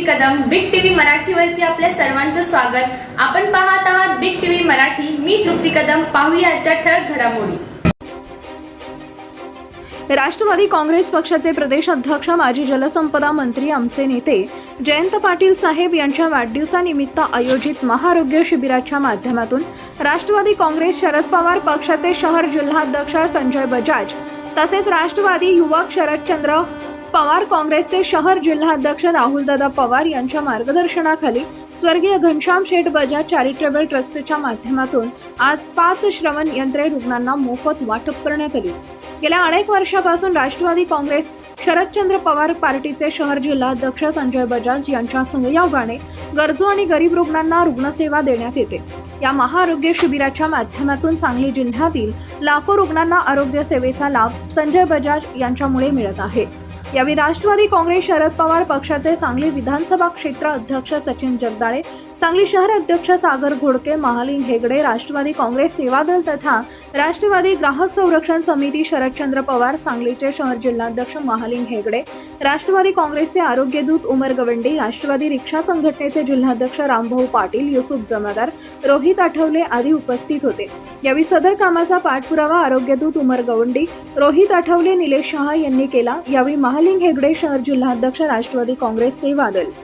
तृप्ती Kadam Big TV मराठीवरती आपल्या सर्वांचं स्वागत. आपण पाहत आहात बिग टीव्ही मराठी. मी तृप्ती कदम. पाहूया आजच्या ठळक घडामोडी. राष्ट्रवादी काँग्रेस पक्षाचे प्रदेशाध्यक्ष माजी जलसंपदा मंत्री आमचे नेते जयंत पाटील साहेब यांच्या वाढदिवसानिमित्त आयोजित महाआरोग्य शिबिराच्या माध्यमातून राष्ट्रवादी काँग्रेस शरद पवार पक्षाचे शहर जिल्हाध्यक्ष संजय बजाज तसेच राष्ट्रवादी युवक शरदचंद्र पवार काँग्रेसचे शहर जिल्हाध्यक्ष राहुलदादा पवार यांच्या मार्गदर्शनाखाली स्वर्गीय घनश्याम शेठ बजाज चॅरिटेबल ट्रस्टच्या माध्यमातून आज पाच श्रवण यंत्रे रुग्णांना मोफत वाटप करण्यात आली. गेल्या अनेक वर्षापासून राष्ट्रवादी काँग्रेस शरदचंद्र पवार पार्टीचे शहर जिल्हाध्यक्ष संजय बजाज यांच्या संयोगाने गरजू आणि गरीब रुग्णांना रुग्णसेवा देण्यात येते. या महाआरोग्य शिबिराच्या माध्यमातून सांगली जिल्ह्यातील लाखो रुग्णांना आरोग्य सेवेचा लाभ संजय बजाज यांच्यामुळे मिळत आहे. यावेळी राष्ट्रवादी काँग्रेस शरद पवार पक्षाचे सांगली विधानसभा क्षेत्र अध्यक्ष सचिन जगदाळे सांगली शहर अध्यक्ष सागर घोडके महालिंग हेगडे राष्ट्रवादी काँग्रेस सेवा दल तथा राष्ट्रवादी ग्राहक संरक्षण समिती शरदचंद्र पवार सांगलीचे शहर जिल्हाध्यक्ष महालिंग हेगडे राष्ट्रवादी काँग्रेसचे आरोग्यदूत उमर गवंडी राष्ट्रवादी रिक्षा संघटनेचे जिल्हाध्यक्ष रामभाऊ पाटील युसुफ जमादार रोहित आठवले आदी उपस्थित होते. यावेळी सदर कामाचा पाठपुरावा आरोग्यदूत उमर गवंडी रोहित आठवले निलेश शहा यांनी केला. यावेळी महालिंग हेगडे शहर जिल्हाध्यक्ष राष्ट्रवादी काँग्रेसचे वादल.